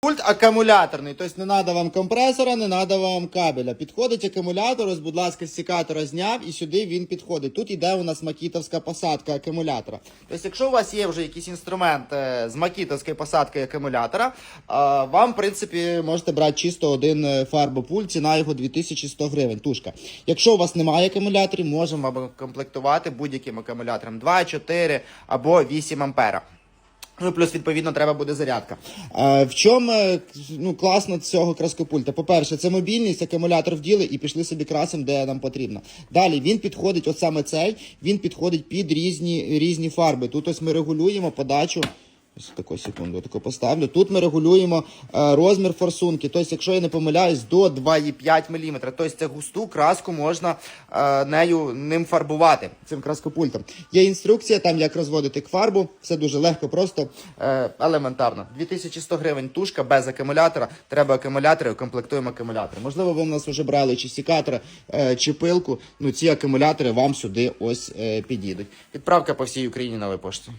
Пульт акумуляторний, тобто не треба вам компресора, не треба вам кабеля. Підходить акумулятор, ось, будь ласка, з секатора зняв і сюди він підходить. Тут іде у нас макітовська посадка акумулятора. Тобто, якщо у вас є вже якийсь інструмент е, з макітовською посадкою акумулятора, е, вам, в принципі, можете брати чисто один е, фарбопульт, ціна його 2100 гривень, тушка. Якщо у вас немає акумуляторів, можемо вам комплектувати будь-яким акумулятором 2, 4 або 8 ампера. Ну, плюс, відповідно, треба буде зарядка. А, в чому е, ну, класно цього краскопульта? По-перше, це мобільність, акумулятор вділи і пішли собі красим, де нам потрібно. Далі він підходить, от саме цей, він підходить під різні, різні фарби. Тут ось ми регулюємо подачу. Таку секунду, таку поставлю. Тут ми регулюємо е, розмір форсунки. Тобто, якщо я не помиляюсь, до 2,5 мм. Тобто це густу краску можна е, нею ним фарбувати, цим краскопультом. Є інструкція, там як розводити фарбу. Все дуже легко, просто е, елементарно. 2100 гривень тушка без акумулятора. Треба акумулятори, комплектуємо акумулятори. Можливо, ви в нас вже брали чи сікатора, чи пилку. Ну ці акумулятори вам сюди ось підійдуть. Відправка по всій Україні нової пошті.